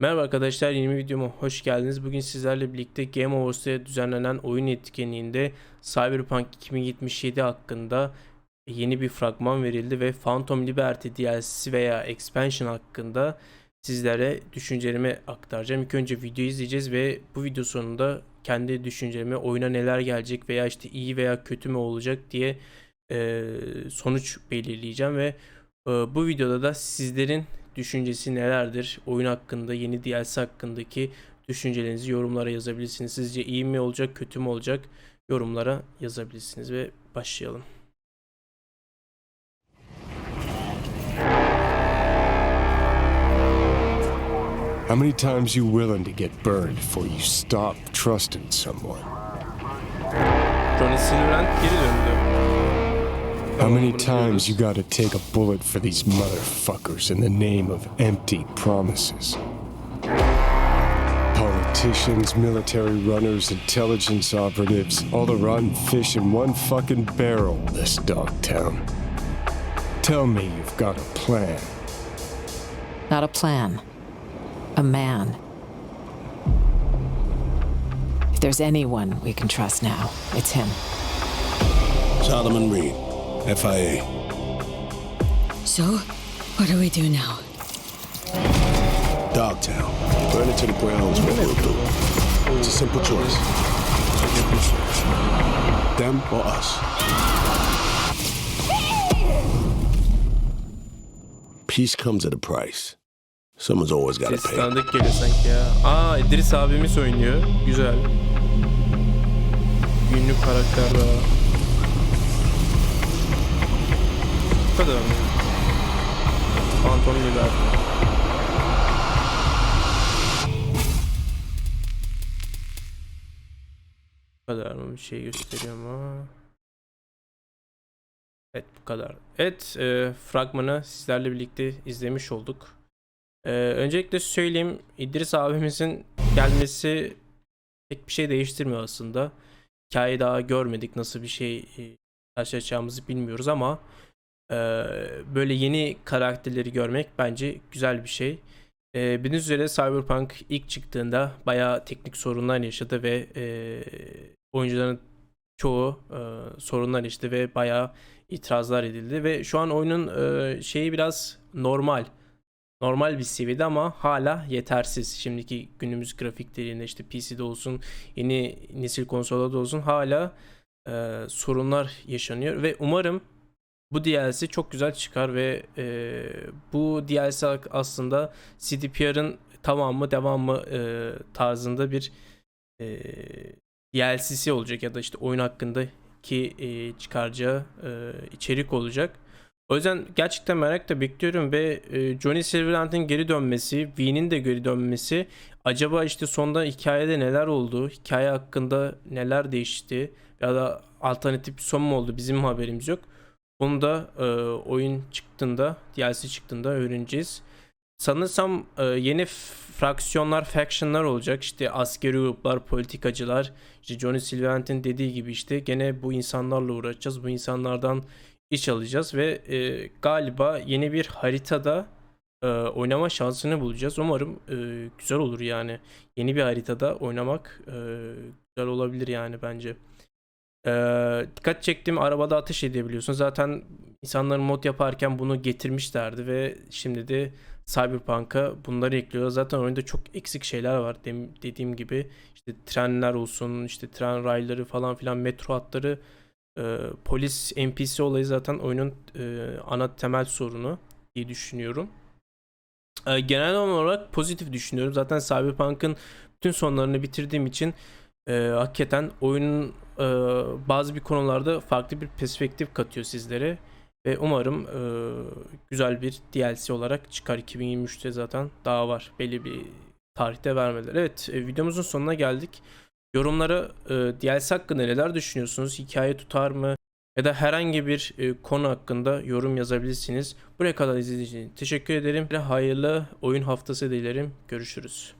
Merhaba arkadaşlar yeni videoma hoş geldiniz. Bugün sizlerle birlikte Game Awards'ta düzenlenen oyun etkinliğinde Cyberpunk 2077 hakkında yeni bir fragman verildi ve Phantom Liberty DLC'si veya expansion hakkında sizlere düşüncelerimi aktaracağım. İlk önce videoyu izleyeceğiz ve bu video sonunda kendi düşüncelerimi oyuna neler gelecek veya işte iyi veya kötü mü olacak diye sonuç belirleyeceğim ve bu videoda da sizlerin düşüncesi nelerdir? Oyun hakkında, yeni DLC hakkındaki düşüncelerinizi yorumlara yazabilirsiniz. Sizce iyi mi olacak, kötü mü olacak? Yorumlara yazabilirsiniz ve başlayalım. How many times you willing to get burned before you stop trusting someone? Johnny Silverhand geri döndü. How many times you gotta take a bullet for these motherfuckers in the name of empty promises? Politicians, military runners, intelligence operatives, all the rotten fish in one fucking barrel, this dog town. Tell me you've got a plan. Not a plan. A man. If there's anyone we can trust now, it's him. Solomon Reed, FIA. So, what do we do now? Dogtown. Burn it to the ground is what we'll do. It's a simple choice. Them or us. Peace comes at a price. Someone's always got to Ses pay. tanıdık geliyor sanki ya. Aa İdris abimiz oynuyor. Güzel. Günlük karakter daha. Kadar mı? Phantom Liberty. Bu kadar mı? Bir şey gösteriyor ama. Evet bu kadar. Evet e, fragmanı sizlerle birlikte izlemiş olduk. Ee, öncelikle söyleyeyim İdris abimizin gelmesi pek bir şey değiştirmiyor aslında. Hikayeyi daha görmedik nasıl bir şey e, karşılaşacağımızı bilmiyoruz ama e, böyle yeni karakterleri görmek bence güzel bir şey. E, bildiğiniz üzere Cyberpunk ilk çıktığında bayağı teknik sorunlar yaşadı ve e, oyuncuların çoğu e, sorunlar yaşadı ve bayağı itirazlar edildi ve şu an oyunun e, şeyi biraz normal normal bir seviyede ama hala yetersiz. Şimdiki günümüz grafiklerinde işte PC'de olsun, yeni nesil konsollarda olsun hala e, sorunlar yaşanıyor ve umarım bu DLC çok güzel çıkar ve e, bu DLC aslında CDPR'ın tamamı devamı e, tarzında bir e, DLC'si olacak ya da işte oyun hakkındaki e, çıkaracağı e, içerik olacak. O yüzden gerçekten merakla bekliyorum ve e, Johnny Silverhand'in geri dönmesi, V'nin de geri dönmesi, acaba işte sonda hikayede neler oldu, hikaye hakkında neler değişti ya da alternatif bir son mu oldu bizim haberimiz yok. Bunu da e, oyun çıktığında, DLC çıktığında öğreneceğiz. Sanırsam e, yeni fraksiyonlar, factionlar olacak. İşte askeri gruplar, politikacılar. İşte Johnny Silverhand'in dediği gibi işte gene bu insanlarla uğraşacağız. Bu insanlardan iş alacağız ve e, galiba yeni bir haritada e, oynama şansını bulacağız. Umarım e, güzel olur yani. Yeni bir haritada oynamak e, güzel olabilir yani bence. E, dikkat çektiğim arabada ateş edebiliyorsun. Zaten insanların mod yaparken bunu getirmişlerdi ve şimdi de Cyberpunk'a bunları ekliyorlar. Zaten oyunda çok eksik şeyler var. Dem- dediğim gibi işte trenler olsun, işte tren rayları falan filan metro hatları e, polis NPC olayı zaten oyunun e, ana temel sorunu diye düşünüyorum. E, genel olarak pozitif düşünüyorum. Zaten Cyberpunk'ın bütün sonlarını bitirdiğim için e, hakikaten oyunun e, bazı bir konularda farklı bir perspektif katıyor sizlere. Ve umarım e, güzel bir DLC olarak çıkar. 2023'te zaten daha var. Belli bir tarihte vermediler. Evet e, videomuzun sonuna geldik. Yorumlara e, DLC hakkında neler düşünüyorsunuz? Hikaye tutar mı? Ya da herhangi bir e, konu hakkında yorum yazabilirsiniz. Buraya kadar izlediğiniz için teşekkür ederim. Hayırlı oyun haftası dilerim. Görüşürüz.